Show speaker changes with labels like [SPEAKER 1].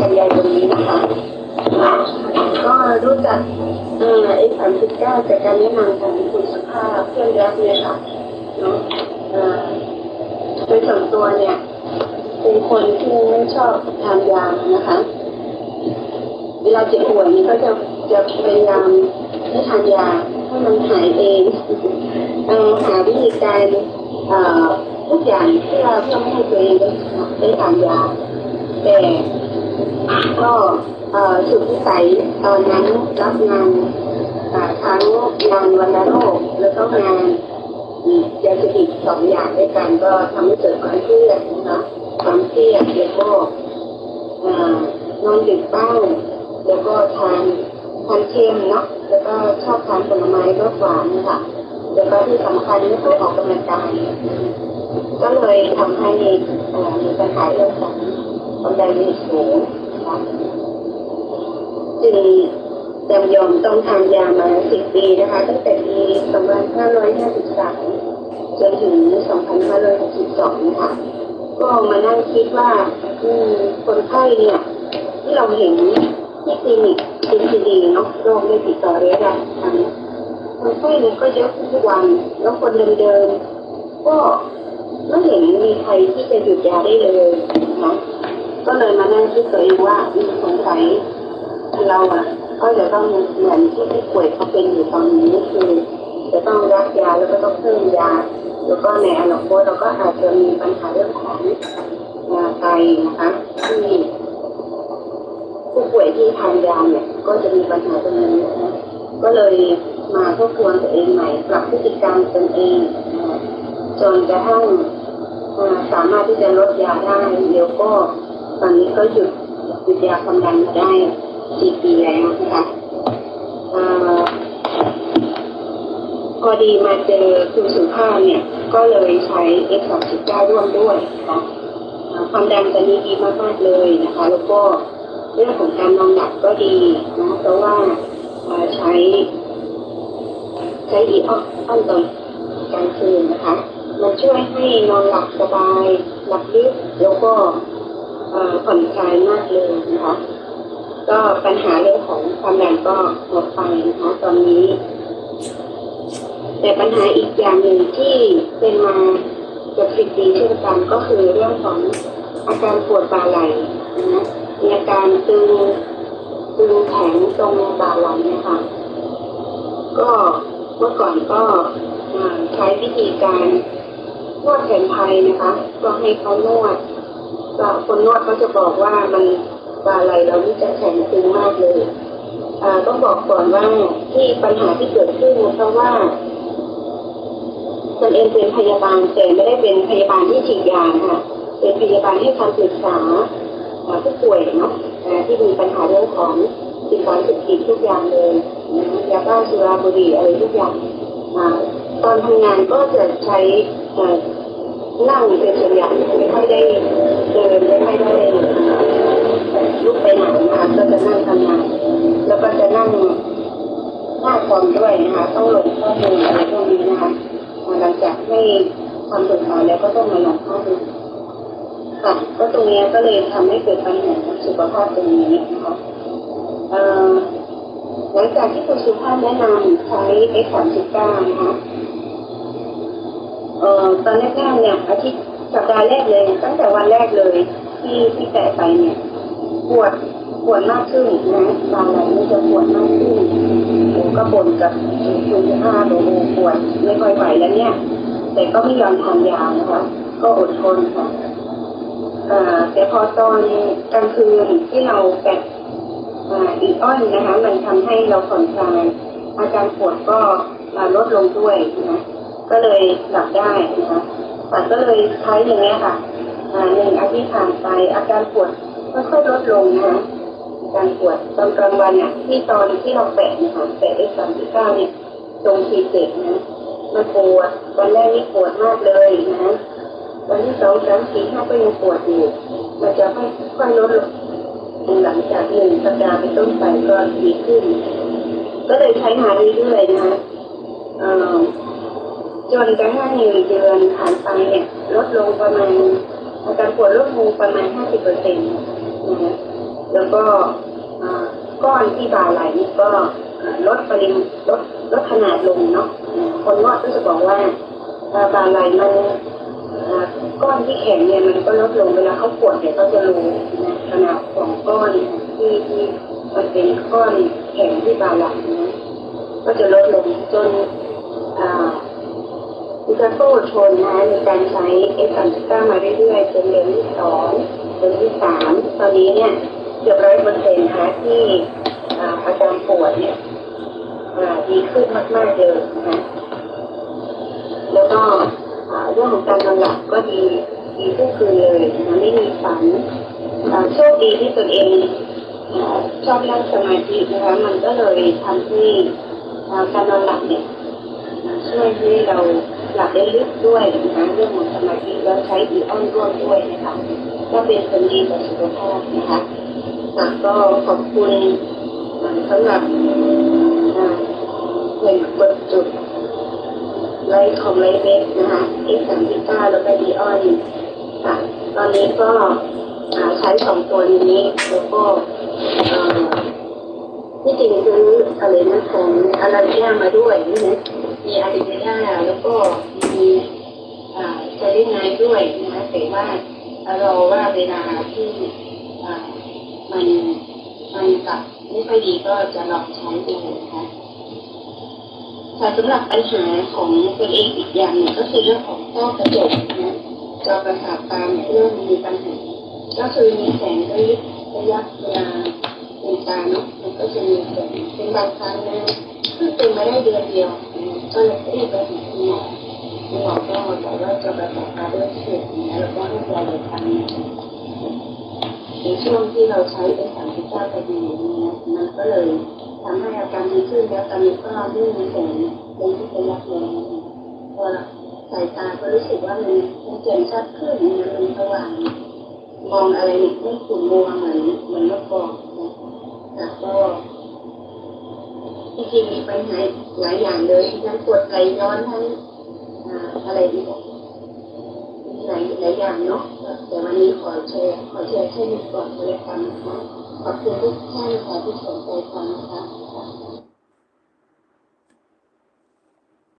[SPEAKER 1] กันยายนนี้นะคะ ก็รู้จักเอ่อไอ้สามสิบเก้าจากการแนะนำของคุณสุภาพเพื่อนรักเนี่ยค่ะเนาะเอ่อโดยส่วนตัวเนี่ยเป็นคนที่ไม่ชอบทานยานะคะ เวลาเจ็บป่วยนี่ก็จะจะพยายามไม่ทานยาให้มันหายเองเอ่อหาวิธีการเอ่อทุกอย่างเพื่อเพื่อไม่ให้ตัวเองได้ได้ทานยาแต่ ก็สุดวิสัยตอนนั้นรับงานทั้งงานวัณโรคแล้วก็งานยาเสพติดสองอย่างด้วยกันก็ทำให้เกิดความเครียดนะคะความเครียดแล้วก็นอนดึกบ้างแล้วก็ทานทานเค็มเนาะแล้วก็ชอบทานผลไม้รสหวานนะคะแล้วก็ที่สำคัญไม่ค่อออกกำลังกายก็เลยทำให้มีปัญหาเรื่องของความดันสูง จึงจำยอมต้องทานยามาสิบปีนะคะ ตั้งแต่ปี2553จนถึง 2562ค่ะ ก็มานั่งคิดว่าอืมคนไข้เนี่ย ที่เราเห็นที่คลินิกซินซีดีเนาะโรคไม่ติดต่อเรื้อรังคนไข้เนี่ยก็เยอะทุกวัน แล้วคนเดิมๆก็ไม่เห็นมีใครที่จะหยุดยาได้เลยนะ ก็เลยมานั่งคิดตัวเองว่ามีสงสัยเราอะ ก็จะต้องเหมือนที่ผู้ป่วยเขาเป็นอยู่ตอนนี้คือ จะต้องรักยาแล้วก็ต้องเพิ่มยา แล้วก็ในอนาคตเราก็อาจจะมีปัญหาเรื่องของยาไตนะคะที่ผู้ป่วยที่ทานยาเนี่ย ก็จะมีปัญหาตรงนี้นะก็เลยมาทบทวนตัวเองใหม่ปรับพฤติกรรมตนเองจนกระทั่งสามารถที่จะลดยาได้เดี๋ยวก็ ตอนนี้ก็หยุดหยุดยาความดันมาได้สี่ปีแล้วนะคะอ่าพอดีมาเจอคุณสุภาพเนี่ย ก็เลยใช้ F39 ร่วมด้วยนะคะความดันตอนนี้ดีมากๆเลยนะคะ แล้วก็เรื่องของการนอนหลับก็ดีนะเพราะว่าาใช้ ใช้ดีออกอ้อนตอนกลางคืนนะคะ มันช่วยให้นอนหลับสบายหลับลึกแล้วก็ ผ่อนคลายมากเลยนะคะ ก็ปัญหาเรื่องของความดันก็หมดไปนะคะ ตอนนี้ แต่ปัญหาอีกอย่างหนึ่งที่เป็นมาเกือบสิบปีเช่นกันก็คือเรื่องของอาการปวดบ่าไหล่นะมีอาการตึงตึงแข็งตรงบ่าไหล่เนะคะ ก็เมื่อก่อนก็ใช้วิธีการนวดแผนไทยนะคะ ก็ให้เขานวด ก็คนนวดเขาจะบอกว่ามันบ่าไหลเรานี่จะแข็งตึงมากเลยอ่าต้องบอกก่อนว่าที่ปัญหาที่เกิดขึ้นเพราะว่าตนเองเป็นพยาบาลแต่ไม่ได้เป็นพยาบาลที่ฉีดยาค่ะ เป็นพยาบาลให้คำปรึกษาอ่าผู้ป่วยเนาะที่มีปัญหาเรื่องของสิ่งสารเสพติดทุกอย่างเลยยาบ้าสุราบุหรี่อะไรทุกอย่างอ่าตอนทำงานก็จะใช้ นั่งเป็นส่วนใหญ่ไม่ค่อยได้เดินไม่ค่อยได้ลุกไปไหนนะคะก็จะนั่งทำงานแล้วก็จะนั่งหน้าคอมด้วยนะคะต้องลงข้อมูลอะไรพวกนี้นะคะหลังจากให้ความปรึกษาแล้วก็ต้องมาลงข้อมูลค่ะก็ตรงนี้ก็เลยทำให้เกิดปัญหาสุขภาพตรงนี้นะคะหลังจากที่คุณสุภาพแนะนำใช้ X39 นะคะ เอ่อตอนแรกๆเนี่ยอาทิตย์สัปดาห์แรกเลยตั้งแต่วันแรกเลย ที่ที่แตะไปเนี่ยปวดปวดมากขึ้นนะบาไหลมันจะปวดมากขึ้นผมก็บ่นกับคุณสุภาพบอกโอ้ปวดไม่ค่อยไหวแล้วเนี่ย แต่ก็ไม่ยอมทานยานะคะ ก็อดทนค่ะแต่พอตอนกลางคืนที่เราแปะอ่าอีอ้อนนะคะ มันทำให้เราผ่อนคลายอาการปวดก็ลดลงด้วยนะ ก็เลยหลับได้นะคะปัดก็เลยใช้อย่างเงี้ยค่ะหนึ่งอาทิตย์ผ่านไปอาการปวดก็ค่อยลดลงนะคะการปวดตอนกลางวันเนี่ยที่ตอนที่เราแปะนะคะแปะได้สามสิบเก้าเนี่ยตรงทีเจ็ดนะมันปวดวันแรกนี่ปวดมากเลยนะวันที่สองสามสี่ห้าก็ยังปวดอยู่มันจะค่อยๆลดลงหลังจากหนึ่งสัปดาห์เป็นต้นไปก็ดีขึ้น ก็เลยใช้มาเรื่อยๆนะคะเอ่อ จนกระทั่งหนึ่งเดือนผ่านไปเนี่ยลดลงประมาณอาการปวดลดลงประมาณ 50เปอร์เซ็นต์นะแล้วก็ก้อนที่บาไหลนี่ก็ลดปริมาณลดลดขนาดลงเนาะคนนวดก็จะบอกว่าอ่าบาไหลมันก้อนที่แข็งเนี่ยมันก็ลดลงเวลาเขาปวดเนี่ยก็จะรู้นะขนาดของก้อนที่ที่มันเป็นก้อนแข็งที่บาไหลนะก็จะลดลงจนอ่า อุกาโต้ชนนะในการใช้เอสามสิบเก้ามาเรื่อยๆจนเดือนที่สองเดือนที่สามตอนนี้เนี่ยเกือบร้อยเปอร์เซ็นต์นะที่อาการปวดเนี่ยดีขึ้นมากๆเลยนะแล้วก็เรื่องของการนอนหลับก็ดีดีทุกคืนเลยนะไม่มีฝันโชคดีที่ตนเองอชอบนั่งสมาธินะคะมันก็เลยทำให้การนอนหลับเนี่ยช่วยให้เรา หลับได้ลึกด้วยนะคะเรื่องของสมาธิแล้วใช้อีออนร่วมด้วยนะคะก็เป็นผลดีต่อสุขภาพนะคะค่ะก็ขอบคุณสำหรับหน่วยกดจุดไลค์ของไลค์เว็บนะคะ X สามสิบเก้าแล้วก็ดีออนค่ะตอนนี้ก็ใช้สองตัวนี้แล้วก็ที่จริงซื้ออะไรนะของอะไรเนี่มาด้วยนี่นะ มีอาริเมน่าแล้วก็มีอ่าเซรีไนท์ด้วยนะแต่ว่าเราว่าเวลาที่อ่ามันมันกับไม่ค่อยดีก็จะลองใช้ดูนะคะแต่สำหรับปัญหาของตัวเองอีกอย่างหนึ่งก็คือเรื่องของต้อกระจกนะจอประสาทตาเนี่ยเริ่มมีปัญหาก็คือมีแสงระยิบระยับเวลาในตาเนาะมันก็จะมีผลเป็นบางครั้งนะเพิ่งเป็นมาได้เดือนเดียว ก็เลยรีบไปหาคุณหมอคุณหมอก็บอกว่าจะไประสาทตาด้วยเสพนะแล้วก็ให้ยาลดทางในช่วงที่เราใช้เป็นสามสิบเก้าพอดีเนี่ยมันก็เลยทำให้อาการดีขึ้นแล้วตอนนี้ก็ไม่มีแสงเป็นที่เป็นยักเลยพอสายตาก็รู้สึกว่ามันมันเจ่มชัดขึ้นมันสว่างมองอะไรเนี่ยไม่ขุ่นมัวเหมือนเหมือนเมื่อก่อนนะแต่ก็ จริงๆมีปัญหาหลายอย่างเลยทั้งปวดไหลย้อนทั้งอ่าอะไรดีบอกมีหลายหลายอย่างเนาะแต่วันนี้ขอแชร์ขอแชร์แค่นี้ก่อนก็แล้วกันนะคะขอบคุณทุกท่านค่ะที่สนใจฟังนะคะ